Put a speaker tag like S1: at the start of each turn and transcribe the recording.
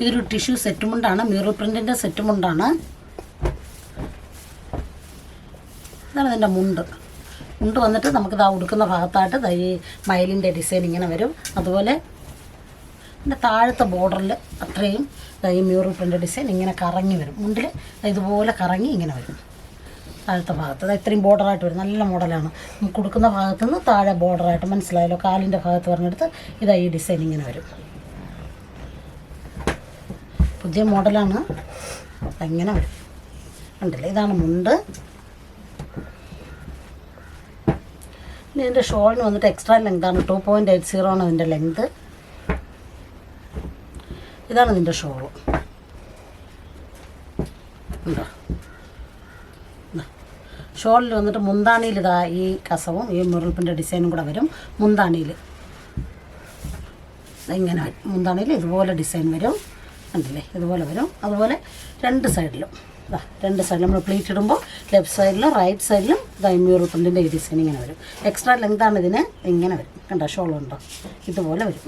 S1: ഇതൊരു tissue set മുണ്ടാണ് മീറോ പ്രിന്റിന്റെ സെറ്റ് മുണ്ടാണ് ഇതിന്റെ മുണ്ട്. മുണ്ട് വന്നിട്ട് നമുക്ക് ഇതാ ഉടുക്കുന്ന ഭാഗത്തായിട്ട് ഈ മയിലിന്റെ ഡിസൈൻ ഇങ്ങനെ വരും. അതുപോലെ ഇതിന്റെ താഴത്തെ ബോർഡറിൽ അത്രയും ഈ മ്യൂറൽ പ്രിന്റ് ഡിസൈൻ ഇങ്ങനെ കറങ്ങി വരും. മുണ്ടിൽ ഇതുപോലെ കറങ്ങി ഇങ്ങനെ വരും. താഴത്തെ ഭാഗത്ത്. അത് ഇത്രയും ബോർഡറായിട്ട് വരും. നല്ല മോഡലാണ് നമുക്ക് കൊടുക്കുന്ന ഭാഗത്തു നിന്ന് താഴെ ബോർഡറായിട്ട് മനസ്സിലായല്ലോ. കാലിന്റെ ഭാഗത്ത് പറഞ്ഞെടുത്ത് ഇതാ ഈ ഡിസൈൻ ഇങ്ങനെ വരും. പുതിയ മോഡലാണ്. ഇങ്ങനെ വരും. ഉണ്ടല്ലേ ഇതാണ് മുണ്ട്. ഇനി ഇതിന്റെ ഷോളിന് വന്നിട്ട് എക്സ്ട്രാ ലെങ്താണ് ടു പോയിന്റ് എയ്റ്റ് സീറോ ആണ് ഇതിന്റെ ലെങ്ത് ഇതാണ് ഇതിന്റെ ഉണ്ടോ ഷോളിൽ വന്നിട്ട് മുന്താണിയിൽ ഇതാ ഈ കസവും ഈ മുറിപ്പിന്റെ ഡിസൈനും കൂടെ വരും. മുന്താണിയിൽ. ഇങ്ങനെ മുന്താണിയിൽ ഇതുപോലെ ഡിസൈൻ വരും. കണ്ടില്ലേ ഇതുപോലെ വരും. അതുപോലെ രണ്ട് സൈഡിലും ഇതാ രണ്ട് സൈഡിലും നമ്മൾ പ്ലീറ്റ് ഇടുമ്പോൾ ലെഫ്റ്റ് സൈഡിലും റൈറ്റ് സൈഡിലും മ്യൂറൽ പ്രിന്റിന്റെ ഈ ഡിസൈൻ ഇങ്ങനെ വരും. എക്സ്ട്രാ ലെങ്താണ് ഇതിന് ഇങ്ങനെ വരും. കണ്ടോ? ഷോൾ ഉണ്ടോ ഇതുപോലെ വരും.